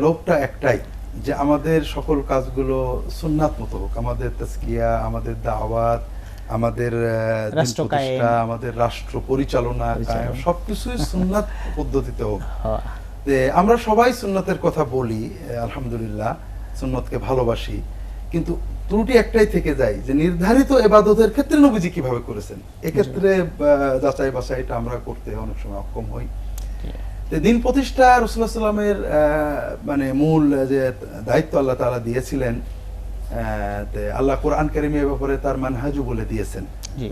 লোভটা একটাই যে আমাদের সকল কাজগুলো সুন্নাত মতো হোক। আমাদের তাসকিয়া আমাদের দাওয়াত আমাদের। প্রতিষ্ঠা, আমাদের রাষ্ট্র পরিচালনা সবকিছুই সুন্নাত পদ্ধতিতে হোক। হ্যাঁ, আমরা সবাই সুন্নাতের কথা বলি আলহামদুলিল্লাহ সুন্নতকে ভালোবাসি। কিন্তু ত্রুটি একটাই থেকে যায় যে নির্ধারিত এবাদতের ক্ষেত্রে নবীজি কীভাবে করেছেন? এক্ষেত্রে যাচাই বাছাইটা আমরা করতে অনেক সময় অক্ষম হই। দিন প্রতিষ্ঠা রসুল্লাহ সাল্লামের মানে মূল যে দায়িত্ব আল্লাহ তালা দিয়েছিলেন আল্লাহ কোরআন কারিমে ব্যাপারে তার মানহাজু বলে দিয়েছেন। জি।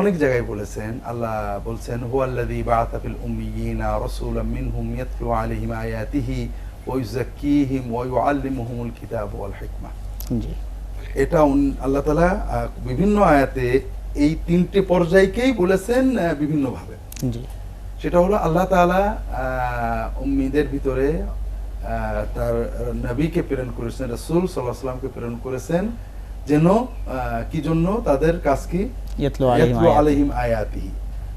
অনেক জায়গায় বলেছেন আল্লাহ বলছেন হুয়াল্লাযী বাআতা ফিল উম্মিয়িনা রাসূলাম মিনহুম ইয়াতলু আলাইহিম আয়াতিহি ওয়া ইউযাক্কিহিম ওয়া ইউআল্লিমুহুমুল কিতাব ওয়াল হিকমা। জি। এটা আল্লাহ তাআলা বিভিন্ন আয়াতে এই তিনটে পর্যায়কেই বলেছেন বিভিন্নভাবে। জি। সেটা হলো আল্লাহ আহ, উম্মিদের ভিতরে তার নবীকে প্রেরণ করেছেন রাসূল আলাইহি সাল্লামকে প্রেরণ করেছেন যেন কি জন্য তাদের কাজ কি। আলাইহিম আয়াতিহি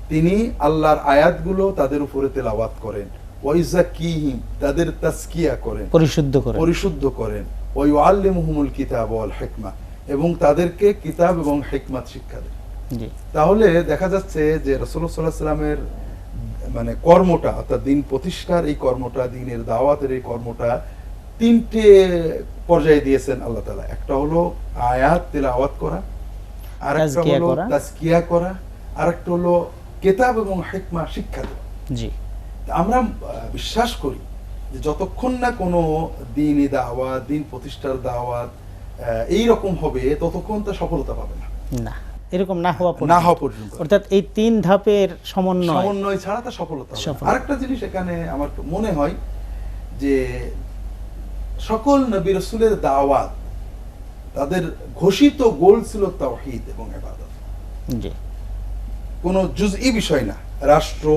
তিনি আল্লাহর আয়াতগুলো তাদের উপরে তেলাওয়াত করেন। ওয়াইজাকিহিম তাদের তাসকিয়া করেন। পরিশুদ্ধ করে পরিশুদ্ধ করেন। ওয়াইউআল্লিমুহুমুল কিতাব ওয়াল হিকমা এবং তাদেরকে কিতাব এবং হিকমাত শিক্ষা দেন। তাহলে দেখা যাচ্ছে যে রাসূলুল্লাহ সাল্লাল্লাহু আলাইহি সাল্লামের মানে কর্মটা অর্থাৎ দিন প্রতিষ্ঠার এই কর্মটা দিনের দাওয়াতের এই কর্মটা তিনটে পর্যায়ে দিয়েছেন আল্লাহ তাআলা। একটা হলো আয়াত তেলাওয়াত করা আর একটা হলো করা। তাজকিয়া করা আর একটা হলো কেতাব এবং হিকমা শিক্ষা দেওয়া। জি। আমরা বিশ্বাস করি যে যতক্ষণ না কোনো দিনই দাওয়াত দিন প্রতিষ্ঠার দাওয়াত এই রকম হবে ততক্ষণ তা সফলতা পাবে না। না। এরকম না হওয়া না হওয়া পর্যন্ত। অর্থাৎ এই তিন ধাপের সমন্বয়। সমন্বয় ছাড়া তা সফলতা আরেকটা জিনিস এখানে আমার মনে হয় যে সকল নবী রসুলের দাওয়াত তাদের ঘোষিত গোল ছিল তাওহীদ এবং ইবাদত। জি। কোনো জুজই বিষয় না। রাষ্ট্র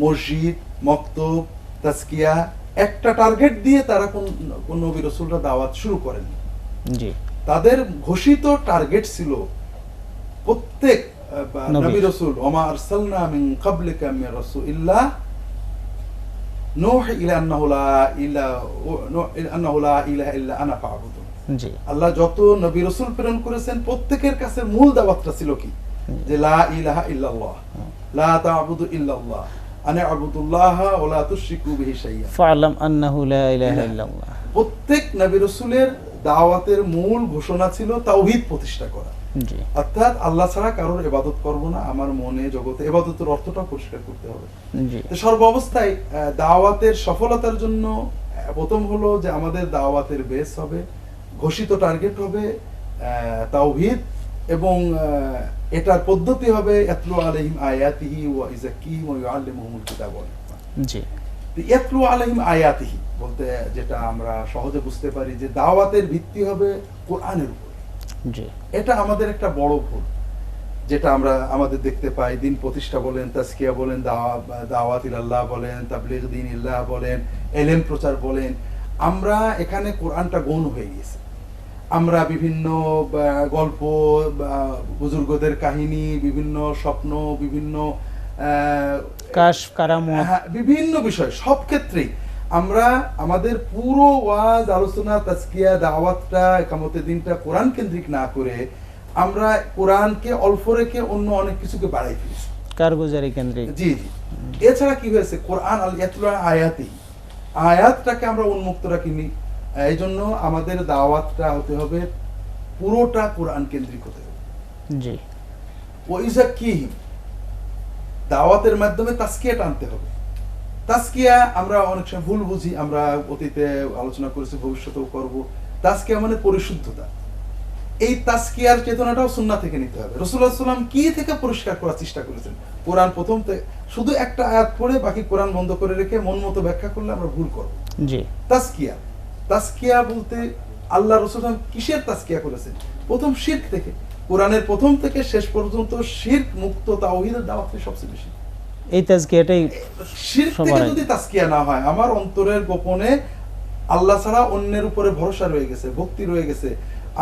মসজিদ মক্তব তাজকিয়া একটা টার্গেট দিয়ে তারা কোন কোন নবী রসুলরা দাওয়াত শুরু করেন জি। তাদের ঘোষিত টার্গেট ছিল প্রত্যেক নবী। রসুল ওমা আরসালনা মিন ক্বাবলিকা রাসূলিল্লাহ নূহ ইলা আন্নাহু লা আন্নাহু লা ইলাহা ইল্লা আনা জি। আল্লাহ যত নবী রসুল প্রেরণ করেছেন প্রত্যেকের কাছে মূল দাওয়াতটা ছিল কি? যে লা ইলাহা ইল্লাল্লাহ লা তা'বুদু ইল্লাল্লাহ আনা আবুদুল্লাহ ওয়া লা তুশরিকু বিহি আন্নাহু লা ইলাহা ইল্লাল্লাহ। প্রত্যেক নবী রসুলের দাওয়াতের মূল ঘোষণা ছিল তাওহীদ প্রতিষ্ঠা করা। অর্থাৎ আল্লাহ ছাড়া কারোর ইবাদত করব না আমার মনে জগতে ইবাদতের অর্থটা পরিষ্কার করতে হবে। সর্বাবস্থায় আহ, দাওয়াতের সফলতার জন্য প্রথম হলো যে আমাদের দাওয়াতের বেস হবে ঘোষিত টার্গেট হবে তাওহীদ এবং এটার পদ্ধতি হবে ইয়াতলু আলাইহিম আয়াতিহি ওয়া ইযাক্কিহিম ওয়া ইউআল্লিমুহুমুল কিতাব জি। তো ইয়াতলু আলাইহিম আয়াতিহি বলতে যেটা আমরা সহজে বুঝতে পারি যে দাওয়াতের ভিত্তি হবে কোরআনের উপর। এটা আমাদের একটা বড় ভুল যেটা আমরা আমাদের দেখতে পাই দিন প্রতিষ্ঠা বলেন তাজকিয়া বলেন দাওয়া- দাওয়াত ইলাল্লাহ বলেন তাবলিগ দিন ইল্লাহ বলেন এলেম প্রচার বলেন আমরা এখানে কোরআনটা গৌণ হয়ে গেছে আমরা বিভিন্ন গল্প বুজুর্গদের কাহিনী বিভিন্ন স্বপ্ন বিভিন্ন কাশ কারামত। হ্যাঁ, বিভিন্ন বিষয় সব ক্ষেত্রেই আমরা আমাদের পুরো ওয়াজ আলোচনা তাজকিয়া দাওয়াতটা একামতের দিনটা কোরআন কেন্দ্রিক না করে আমরা কোরআনকে অল্প রেখে অন্য অনেক কিছুকে বাড়াই ফেলেছি। কারগুজারি কেন্দ্রিক? জি জি। এছাড়া কি হয়েছে? কোরআন আল ইয়াতলু আয়াতি। আয়াতটাকে আমরা উন্মুক্ত রাখিনি। এই জন্য আমাদের দাওয়াতটা হতে হবে পুরোটা কোরআন কেন্দ্রিক হতে হবে। জি। ওইজা কি দাওয়াতের মাধ্যমে তাস্কিয়াটা আনতে হবে। তাস্কিয়া আমরা অনেক সময় ভুল বুঝি আমরা অতীতে আলোচনা করেছি ভবিষ্যতেও করব। তাস্কিয়া মানে পরিশুদ্ধতা। এই তাস্কিয়ার চেতনাটাও সুন্না থেকে নিতে হবে। রসুল্লাহ সাল্লাম কি থেকে পরিষ্কার করার চেষ্টা করেছেন? কোরআন প্রথম শুধু একটা আয়াত পড়ে বাকি কোরআন বন্ধ করে রেখে মন মতো ব্যাখ্যা করলে আমরা ভুল করব। জি। তাস্কিয়া তাস্কিয়া বলতে আল্লাহ রসুল কিসের তাস্কিয়া করেছেন? প্রথম শির্ক থেকে। কোরআনের প্রথম থেকে শেষ পর্যন্ত শির্ক মুক্ত তাওহীদের দাওয়াত সবচেয়ে বেশি। এই তাজকিয়াটাই সবার যদি তাস্কিয়া না হয় আমার অন্তরের গোপনে আল্লাহ ছাড়া অন্যের উপরে ভরসা রয়ে গেছে ভক্তি রয়ে গেছে।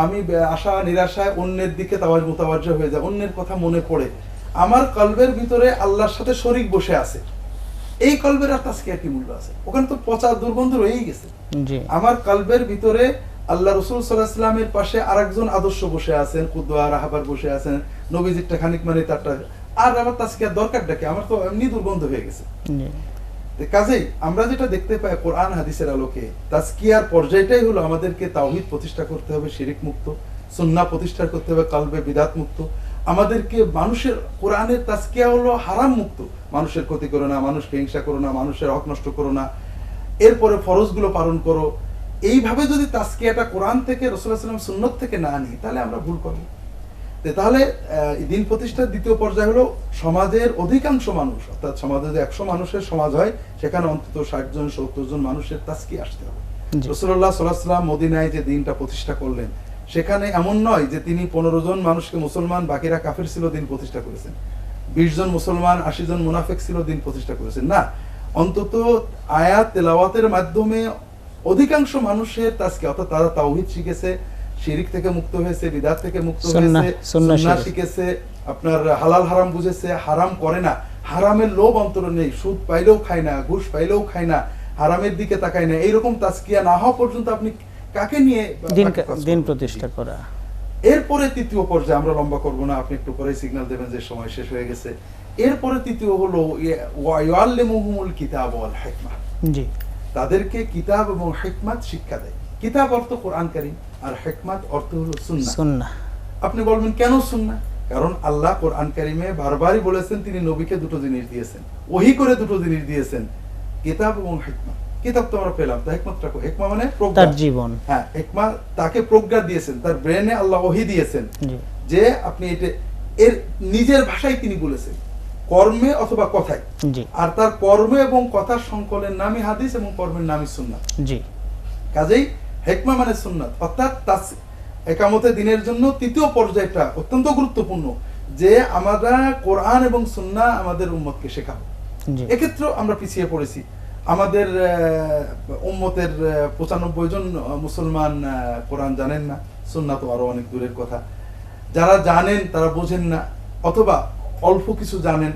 আমি আশা নিরাশায় অন্যের দিকে তাওয়াজ মোতাবাজ্য হয়ে যায় অন্যের কথা মনে পড়ে। আমার কলবের ভিতরে আল্লাহর সাথে শরিক বসে আছে। এই কলবের আর তাস্কিয়া কি মূল্য আছে? ওখানে তো পচা দুর্গন্ধ রয়েই গেছে। জি। আমার কলবের ভিতরে আল্লাহ রসুল সাল্লাহ ইসলামের পাশে আরেকজন আদর্শ বসে আছেন কুদোয়া রাহাবার বসে আছেন নবীজিরটা খানিক মানে তারটা আর আমার তাস্কিয়ার দরকারটা কি? আমার তো এমনি দুর্গন্ধ হয়ে গেছে। কাজেই আমরা যেটা দেখতে পাই কোরআন হাদিসের আলোকে তাস্কিয়ার পর্যায়টাই হলো আমাদেরকে তাওহিদ প্রতিষ্ঠা করতে হবে শিরিক মুক্ত সুন্নাহ প্রতিষ্ঠা করতে হবে কালবে বিদাত মুক্ত। আমাদেরকে মানুষের কোরআনের তাস্কিয়া হলো হারাম মুক্ত। মানুষের ক্ষতি করো না মানুষকে হিংসা করো না মানুষের হক নষ্ট করো না। এরপরে ফরজগুলো পালন করো। এইভাবে যদি তাস্কিয়াটা কোরআন থেকে রসুল্লাহ সাল্লাম সুন্নত থেকে না নিই তাহলে আমরা ভুল করব। তাহলে দিন প্রতিষ্ঠার দ্বিতীয় পর্যায় হলো সমাজের অধিকাংশ মানুষ অর্থাৎ সমাজে যদি একশো মানুষের সমাজ হয় সেখানে অন্তত ষাট জন সত্তর জন মানুষের তাস্কি আসতে হবে। রসুল্লাহ সাল্লাহাম মদিনায় যে দিনটা প্রতিষ্ঠা করলেন সেখানে এমন নয় যে তিনি পনেরো জন মানুষকে মুসলমান বাকিরা কাফের ছিল দিন প্রতিষ্ঠা করেছেন। বিশ জন মুসলমান আশি জন মুনাফেক ছিল দিন প্রতিষ্ঠা করেছেন। না অন্তত আয়াত তেলাওয়াতের মাধ্যমে অধিকাংশ মানুষের তাস্কি অর্থাৎ তারা তাওহিদ শিখেছে শিরিক থেকে মুক্ত হয়েছে বিদাত থেকে মুক্ত হয়েছে সুন্নাহ শিখেছে। আপনার হালাল হারাম বুঝেছে হারাম করে না। হারামের লোভ অন্তর নেই সুদ পাইলেও খায় না ঘুষ পাইলেও খায় না হারামের দিকে তাকায় না। এইরকম তাস্কিয়া না হওয়া পর্যন্ত আপনি কাকে নিয়ে দিন? প্রতিষ্ঠা করা। এরপরে তৃতীয় পর্যায়ে আমরা লম্বা করব না আপনি একটু পরে সিগন্যাল দেবেন যে সময় শেষ হয়ে গেছে। এরপরে তৃতীয় হলো ইয়ে- ওয়াইয়াল্লিমুহুমুল কিতাব ওয়াল হিকমা। জি। তাদেরকে কিতাব এবং হিকমাত শিক্ষা দেয়। কিতাব অর্থ কোরআন কারীম আর হিকমাত অর্থ হলো সুন্নাহ। সুন্নাহ। আপনি বলবেন কেন সুন্নাহ? কারণ আল্লাহ কোরআন কারিমে বারবারই বলেছেন তিনি নবীকে দুটো জিনিস দিয়েছেন। ওহি করে দুটো জিনিস দিয়েছেন কিতাব এবং হিকমা কিতাব তো আমরা পেলাম তো হিকমতটা হিকমা মানে তার জীবন। হ্যাঁ হিকমা তাকে প্রজ্ঞা দিয়েছেন তার ব্রেনে আল্লাহ ওহি দিয়েছেন যে আপনি এটা এর নিজের ভাষায় তিনি বলেছেন কর্মে অথবা কথায়। আর তার কর্ম এবং কথার সংকলের নামই হাদিস এবং কর্মের নামই সুন্নাত জি। কাজেই হেকমা মানে সুন্নাত। অর্থাৎ তাস একামতে দিনের জন্য তৃতীয় পর্যায়টা অত্যন্ত গুরুত্বপূর্ণ যে আমরা কোরআন এবং সুন্নাহ আমাদের উম্মতকে শেখাবো। জি। এক্ষেত্রেও আমরা পিছিয়ে পড়েছি। আমাদের উম্মতের পঁচানব্বই জন মুসলমান কোরআন জানেন না। সুন্নাহ তো আরও অনেক দূরের কথা। যারা জানেন তারা বোঝেন না। অথবা অল্প কিছু জানেন।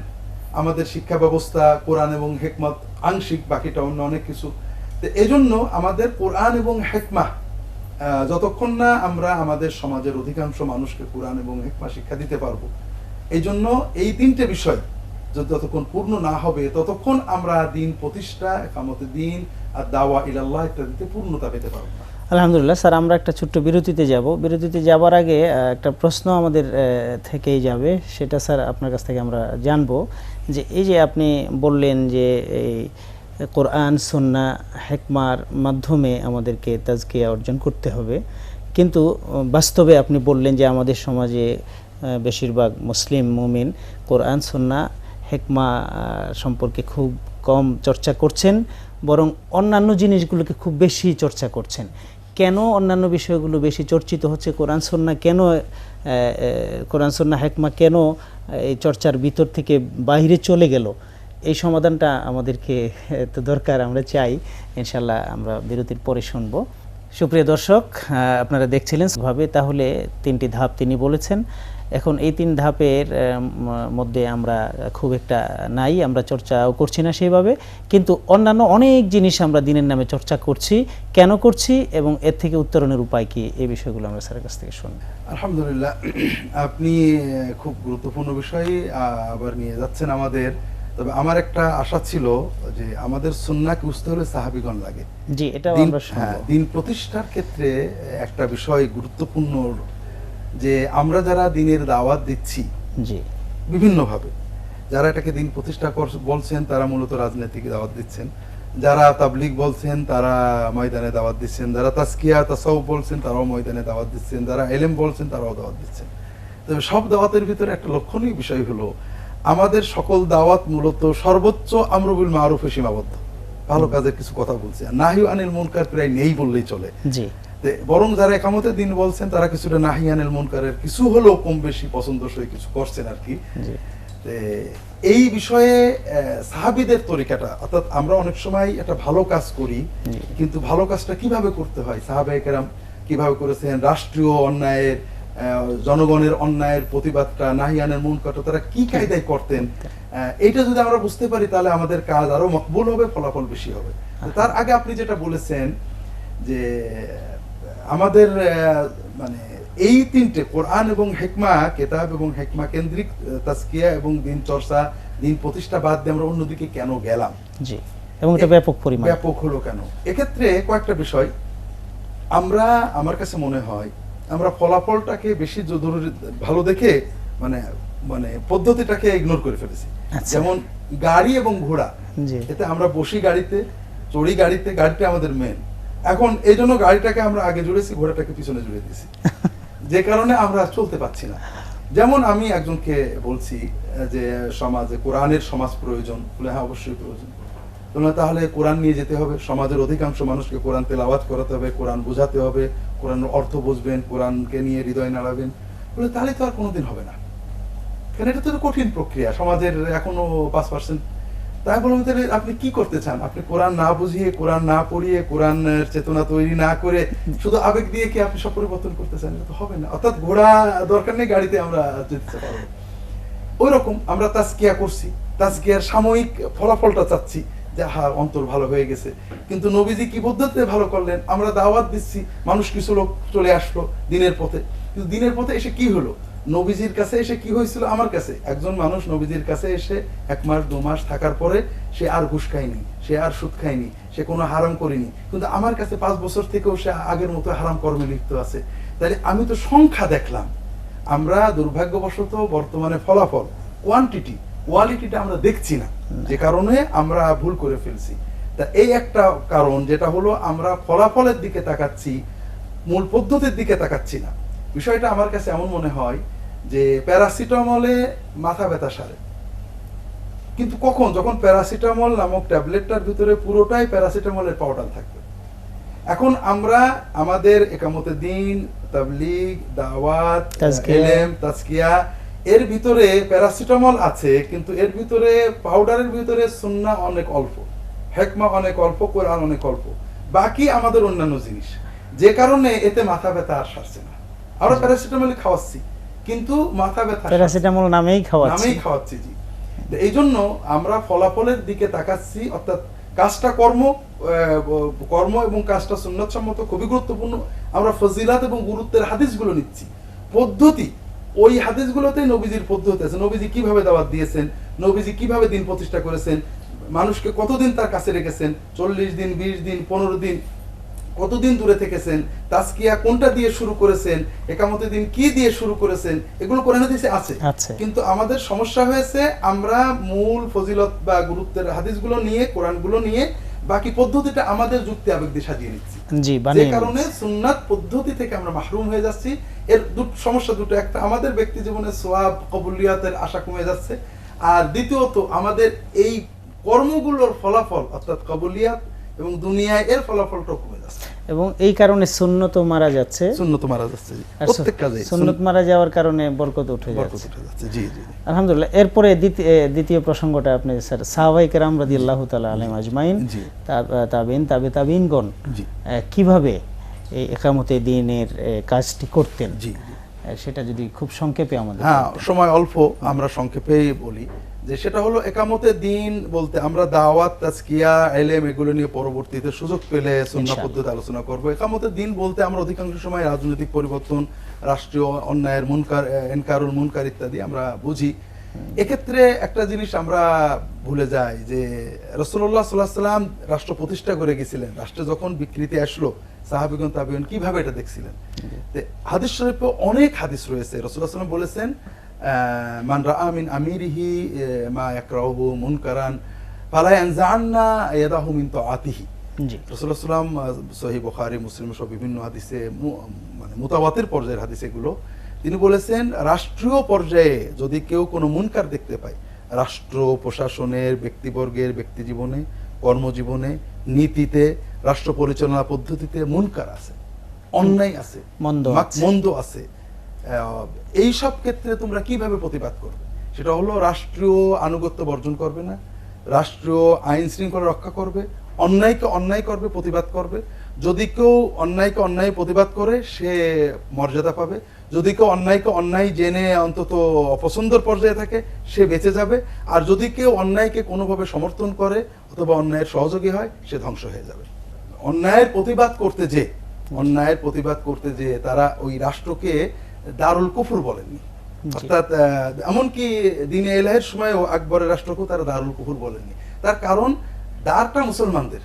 আমাদের শিক্ষা ব্যবস্থা কোরআন এবং হেকমত আংশিক বাকিটা অন্য অনেক কিছু। এজন্য আমাদের কোরআন এবং হেকমা যতক্ষণ না আমরা আমাদের সমাজের অধিকাংশ মানুষকে কোরআন এবং হেকমা শিক্ষা দিতে পারব এই জন্য এই তিনটে বিষয় যতক্ষণ পূর্ণ না হবে, ততক্ষণ আমরা দিন প্রতিষ্ঠা, একামতে দিন আর দাওয়া ইলাল্লাহ ইত্যাদিতে পূর্ণতা পেতে পারব আলহামদুলিল্লাহ, স্যার, আমরা একটা ছোট্ট বিরতিতে যাব। বিরতিতে যাবার আগে একটা প্রশ্ন আমাদের থেকেই যাবে। সেটা, স্যার, আপনার কাছ থেকে আমরা জানব যে এই যে আপনি বললেন যে এই কোরআন, সন্না, হেকমার মাধ্যমে আমাদেরকে তাজকিয়া অর্জন করতে হবে। কিন্তু, বাস্তবে আপনি বললেন যে আমাদের সমাজে বেশিরভাগ মুসলিম মুমিন কোরআন, সন্না, হেকমা সম্পর্কে খুব কম চর্চা করছেন, বরং অন্যান্য জিনিসগুলোকে খুব বেশি চর্চা করছেন। কেন অন্যান্য বিষয়গুলো বেশি চর্চিত হচ্ছে কোরআন, সন্না? কেন কোরআন, সন্না, হেকমা? কেন এই চর্চার ভিতর থেকে বাইরে চলে গেল? এই সমাধানটা আমাদেরকে তো দরকার, আমরা চাই। ইনশাল্লাহ আমরা বিরতির পরে শুনব। সুপ্রিয় দর্শক আপনারা দেখছিলেন ভাবে, তাহলে তিনটি ধাপ তিনি বলেছেন। এখন এই তিন ধাপের মধ্যে আমরা খুব একটা নাই, আমরা চর্চাও করছি না সেইভাবে কিন্তু অন্যান্য অনেক জিনিস আমরা দিনের নামে চর্চা করছি, কেন করছি এবং এর থেকে উত্তরণের উপায় কি, এই বিষয়গুলো আমরা স্যারের কাছ থেকে শুনব। আলহামদুলিল্লাহ, আপনি খুব গুরুত্বপূর্ণ বিষয় আবার নিয়ে যাচ্ছেন আমাদের তবে আমার একটা আশা ছিল যে আমাদের সুন্নাকে বুঝতে হলে সাহাবিগণ লাগে। জি দিন হ্যাঁ, দিন প্রতিষ্ঠার ক্ষেত্রে একটা বিষয় গুরুত্বপূর্ণ যে আমরা যারা দিনের দাওয়াত দিচ্ছি জি। বিভিন্নভাবে যারা এটাকে দিন প্রতিষ্ঠা বলছেন তারা মূলত রাজনৈতিক দাওয়াত দিচ্ছেন। যারা তাবলিগ বলছেন তারা ময়দানে দাওয়াত দিচ্ছেন। যারা তাস্কিয়া তাসাউ বলছেন তারাও ময়দানে দাওয়াত দিচ্ছেন। যারা এলেম বলছেন তারাও দাওয়াত দিচ্ছেন। তবে সব দাওয়াতের ভিতরে একটা লক্ষণীয় বিষয় হলো আমাদের সকল দাওয়াত মূলত সর্বোচ্চ আমরুবুল মারুফে সীমাবদ্ধ। ভালো কাজের কিছু কথা বলছে। আর নাহি আনিল মুনকার প্রায় নেই বললেই চলে। বরং যারা একামতে দিন বলছেন তারা কিছুটা নাহিয়ানের মুনকারের কিছু হলেও কম বেশি পছন্দসই কিছু করছেন আর কি। এই বিষয়ে সাহাবিদের তরিকাটা অর্থাৎ আমরা অনেক সময় একটা ভালো কাজ করি কিন্তু ভালো কাজটা কীভাবে করতে হয়? সাহাবে কেরাম কীভাবে করেছেন? রাষ্ট্রীয় অন্যায়ের জনগণের অন্যায়ের প্রতিবাদটা নাহিয়ানের মন কত তারা কি কায়দায় করতেন? এইটা যদি আমরা বুঝতে পারি তাহলে আমাদের কাজ আরও মকবুল হবে ফলাফল বেশি হবে। তার আগে আপনি যেটা বলেছেন যে আমাদের মানে এই তিনটে কোরআন এবং হেকমা কেতাব এবং হেকমা কেন্দ্রিক আহ, তাজকিয়া এবং দিন চর্চা দিন প্রতিষ্ঠা বাদ দিয়ে আমরা অন্যদিকে কেন গেলাম? জি এবং এটা ব্যাপক পরিমাণ। ব্যাপক হলো কেন? এক্ষেত্রে কয়েকটা বিষয়। আমরা আমার কাছে মনে হয় আমরা ফলাফলটাকে বেশি জরুরি ভালো দেখে মানে মানে পদ্ধতিটাকে ইগনোর করে ফেলেছি। আচ্ছা। যেমন গাড়ি এবং ঘোড়া। এতে আমরা বসি গাড়িতে চড়ি গাড়িতে গাড়িটা আমাদের মেন এখন এই জন্য গাড়িটাকে আমরা আগে জুড়েছি ঘোড়াটাকে পিছনে জুড়ে দিয়েছি। যে কারণে আমরা চলতে পারছি না। যেমন আমি একজনকে বলছি যে সমাজে কোরআনের সমাজ প্রয়োজন বলে হ্যাঁ অবশ্যই প্রয়োজন। বললাম, তাহলে কোরআন নিয়ে যেতে হবে। সমাজের অধিকাংশ মানুষকে কোরআন তেলাওয়াত করাতে হবে কোরআন বোঝাতে হবে কোরআনের অর্থ বুঝবেন কোরআনকে নিয়ে হৃদয় নাড়াবেন। বলে তাহলে তো আর কোনোদিন হবে না। কারণ এটা তো কঠিন প্রক্রিয়া। সমাজের এখনও পাঁচ পার্সেন্ট তাই বললাম তাহলে আপনি কি করতে চান? আপনি কোরআন না বুঝিয়ে কোরআন না পড়িয়ে কোরআনের চেতনা তৈরি না করে শুধু আবেগ দিয়ে কি আপনি সব পরিবর্তন করতে চান? এটা তো হবে না। অর্থাৎ ঘোড়া দরকার নেই গাড়িতে আমরা যেতে পারব ওই রকম আমরা তাজকিয়া করছি। তাজকিয়ার সাময়িক ফলাফলটা চাচ্ছি। যে অন্তর ভালো হয়ে গেছে। কিন্তু নবীজি কি পদ্ধতিতে ভালো করলেন? আমরা দাওয়াত দিচ্ছি, মানুষ কিছু লোক চলে আসলো দিনের পথে। কিন্তু দিনের পথে এসে কি হলো? নবীজির কাছে এসে কি হয়েছিল? আমার কাছে। একজন মানুষ নবীজির কাছে এসে এক মাস, দু মাস থাকার পরে সে আর ঘুষ খায়নি, সে আর সুদ খায়নি, সে কোনো হারাম করেনি। কিন্তু আমার কাছে পাঁচ বছর থেকেও সে আগের মতো হারাম কর্মে লিপ্ত আছে। তাহলে আমি তো সংখ্যা দেখলাম। আমরা দুর্ভাগ্যবশত বর্তমানে ফলাফল কোয়ান্টিটি কোয়ালিটিটা আমরা দেখছি না। যে কারণে আমরা ভুল করে ফেলছি। তা এই একটা কারণ যেটা হলো আমরা ফলাফলের দিকে তাকাচ্ছি মূল পদ্ধতির দিকে তাকাচ্ছি না। বিষয়টা আমার কাছে এমন মনে হয় যে প্যারাসিটামলে মাথা ব্যথা সারে। কিন্তু কখন? যখন প্যারাসিটামল নামক ট্যাবলেটটার ভিতরে পুরোটাই প্যারাসিটামলের পাউডার থাকবে। এখন আমরা আমাদের একামতে দিন তাবলিগ দাওয়াত তাজকিয়া। এর ভিতরে প্যারাসিটামল আছে কিন্তু এর ভিতরে পাউডারের ভিতরে সুন্না অনেক অল্প হেকমা অনেক অল্প কোরআন অনেক অল্প। বাকি আমাদের অন্যান্য জিনিস। যে কারণে এতে মাথা ব্যথা আর সারছে না। আমরা প্যারাসিটামল খাওয়াচ্ছি কিন্তু মাথা ব্যথা প্যারাসিটামল নামেই খাওয়াচ্ছি। নামেই খাওয়াচ্ছি জি। এই জন্য আমরা ফলাফলের দিকে তাকাচ্ছি অর্থাৎ কাজটা কর্ম কর্ম এবং কাজটা সুন্নত সম্মত খুবই গুরুত্বপূর্ণ। আমরা ফজিলাত এবং গুরুত্বের হাদিসগুলো নিচ্ছি। পদ্ধতি ওই হাদিসগুলোতে নবীজির পদ্ধতি আছে। নবীজি কীভাবে দাওয়াত দিয়েছেন? নবীজি কীভাবে দিন প্রতিষ্ঠা করেছেন? মানুষকে কতদিন তার কাছে রেখেছেন? চল্লিশ দিন বিশ দিন পনেরো দিন কতদিন দূরে থেকেছেন? তাস্কিয়া কোনটা দিয়ে শুরু করেছেন? একামতে দিন কি দিয়ে শুরু করেছেন? এগুলো কোরআন হাদিসে আছে। আছে। কিন্তু আমাদের সমস্যা হয়েছে আমরা মূল ফজিলত বা গুরুত্বের হাদিসগুলো নিয়ে কোরআনগুলো নিয়ে বাকি পদ্ধতিটা আমাদের যুক্তি আবেগ দিয়ে সাজিয়ে নিচ্ছি। জি যে কারণে সুন্নাত পদ্ধতি থেকে আমরা মাহরুম হয়ে যাচ্ছি। এর দুটো সমস্যা দুটো একটা আমাদের ব্যক্তি জীবনে সোয়াব কবুলিয়াতের আশা কমে যাচ্ছে। আর দ্বিতীয়ত আমাদের এই কর্মগুলোর ফলাফল অর্থাৎ কবুলিয়াত এবং দুনিয়ায় এর ফলাফলটা কমে এবং এই কারণে সুন্নত মারা যাচ্ছে। সুন্নত মারা যাচ্ছে। প্রত্যেক কাজে সুন্নত মারা যাওয়ার কারণে বরকত উঠে বরকত যাচ্ছে। উঠে যাচ্ছে জি জি। আলহামদুলিল্লাহ এরপরে দ্বিতীয় প্রসঙ্গটা আপনি স্যার সাহাবাই কেরাম রাদি আল্লাহ তালা আলম আজমাইন তাবিন তাবে তাবিনগণ জি। আহ, কীভাবে এই একামতে দিনের কাজটি করতেন? জি জি। সেটা যদি খুব সংক্ষেপে আমাদের হ্যাঁ সময় অল্প আমরা সংক্ষেপেই বলি। যে সেটা হলো একামতে দিন বলতে আমরা দাওয়াত তাজকিয়া এলেম এগুলো নিয়ে পরবর্তীতে সুযোগ পেলে সুন্নাহ পদ্ধতি আলোচনা করব। একামতে দিন বলতে আমরা অধিকাংশ সময় রাজনৈতিক পরিবর্তন রাষ্ট্রীয় অন্যায়ের মুনকার এনকারুল মুনকার ইত্যাদি আমরা বুঝি। এক্ষেত্রে একটা জিনিস আমরা ভুলে যাই যে রসুল্লাহ সাল্লাহ সাল্লাম রাষ্ট্র প্রতিষ্ঠা করে গেছিলেন। রাষ্ট্রে যখন বিকৃতি আসলো সাহাবিগণ তাবিগণ কীভাবে এটা দেখছিলেন? হাদিস শরীফে অনেক হাদিস রয়েছে। রসুল্লাহ সাল্লাম বলেছেন মান রাআ মিন আমিরিহি মা ইয়াকরাহু মুনকারান ফালা ইয়ানজাআন্না ইয়াদাহু মিন তাআতিহি। জি। রসুল্লাহ সাল্লাম সহি বুখারী মুসলিম সব বিভিন্ন হাদিসে মানে মুতাওয়াতির পর্যায়ের হাদিস এগুলো তিনি বলেছেন রাষ্ট্রীয় পর্যায়ে যদি কেউ কোনো মুনকার দেখতে পায় রাষ্ট্র প্রশাসনের ব্যক্তিবর্গের ব্যক্তি জীবনে কর্মজীবনে নীতিতে রাষ্ট্র পরিচালনা পদ্ধতিতে মুনকার আছে অন্যায় আছে। মন্দ আছে। এই সব ক্ষেত্রে তোমরা কীভাবে প্রতিবাদ করবে? সেটা হলো রাষ্ট্রীয় আনুগত্য বর্জন করবে না, রাষ্ট্রীয় আইন শৃঙ্খলা রক্ষা করবে, অন্যায়কে অন্যায় করবে, প্রতিবাদ করবে। যদি কেউ অন্যায়কে অন্যায় প্রতিবাদ করে, সে মর্যাদা পাবে। যদি কেউ অন্যায়কে অন্যায় জেনে অন্তত অপছন্দর পর্যায়ে থাকে, সে বেঁচে যাবে। আর যদি কেউ অন্যায়কে কোনোভাবে সমর্থন করে অথবা অন্যায়ের সহযোগী হয়, সে ধ্বংস হয়ে যাবে। অন্যায়ের প্রতিবাদ করতে যে, অন্যায়ের প্রতিবাদ করতে যে তারা ওই রাষ্ট্রকে দারুল কুফুর বলেননি। অর্থাৎ এমনকি দিনে এলাহের সময় আকবরের রাষ্ট্রকেও তারা দারুল কুফুর বলেননি। তার কারণ দ্বারটা মুসলমানদের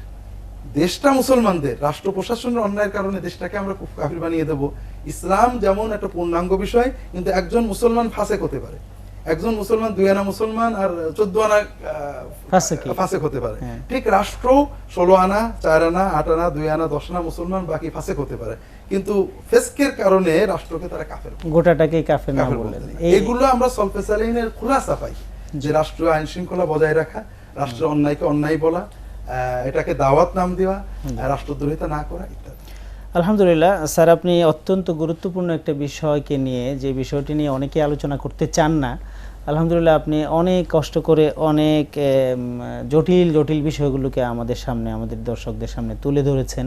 দেশটা মুসলমানদের রাষ্ট্র প্রশাসনের অন্যায়ের কারণে দেশটাকে আমরা কুফ- কাফির বানিয়ে দেব। ইসলাম যেমন একটা পূর্ণাঙ্গ বিষয় কিন্তু একজন মুসলমান ফাঁসে হতে পারে। একজন মুসলমান দুই আনা মুসলমান আর চোদ্দ আনা ফাসেকি। হতে পারে। হ্যাঁ। ঠিক রাষ্ট্র ষোলো আনা চার আনা আট আনা দুই আনা দশ আনা মুসলমান বাকি ফাসেক হতে পারে। কিন্তু ফেসকের কারণে রাষ্ট্রকে তারা কাফের গোটাটাকেই কাফের না বললেন। এই এগুলো আমরা সলফেসালিনের খুলাসা পাই। যে রাষ্ট্র আইন শৃঙ্খলা বজায় রাখা রাষ্ট্রের অন্যায়কে অন্যায় বলা আহ, এটাকে দাওয়াত নাম দেওয়া রাষ্ট্রদ্রোহিতা না করা ইত্যাদি। আলহামদুলিল্লাহ, স্যার আপনি অত্যন্ত গুরুত্বপূর্ণ একটা বিষয়কে নিয়ে যে বিষয়টি নিয়ে অনেকে আলোচনা করতে চান না, আলহামদুলিল্লাহ আপনি অনেক কষ্ট করে অনেক জটিল জটিল বিষয়গুলোকে আমাদের সামনে, আমাদের দর্শকদের সামনে তুলে ধরেছেন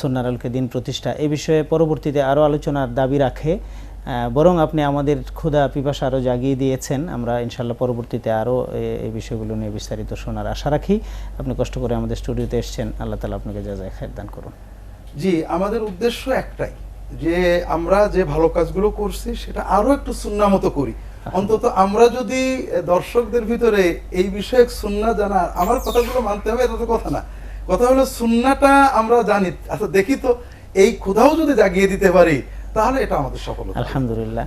সন্ন্যার আলকে দিন প্রতিষ্ঠা। এ বিষয়ে পরবর্তীতে আরও আলোচনার দাবি রাখে বরং আপনি আমাদের ক্ষুধা পিপাসা আরও জাগিয়ে দিয়েছেন। আমরা ইনশাল্লাহ পরবর্তীতে আরও এই বিষয়গুলো নিয়ে বিস্তারিত শোনার আশা রাখি। আপনি কষ্ট করে আমাদের স্টুডিওতে এসেছেন। আল্লাহ তালা আপনাকে যা যায় দান করুন। জি, আমাদের উদ্দেশ্য একটাই, যে আমরা যে ভালো কাজগুলো করছি সেটা আরও একটু সুন্না মতো করি। অন্তত আমরা যদি দর্শকদের ভিতরে এই বিষয়ে সুন্না জানার, আমার কথাগুলো মানতে হবে, এটা তো কথা না। কথা হলো সুন্নাটা আমরা জানি আচ্ছা দেখি তো, এই ক্ষুধাও যদি জাগিয়ে দিতে পারি, তাহলে এটা আমাদের সফল আলহামদুলিল্লাহ।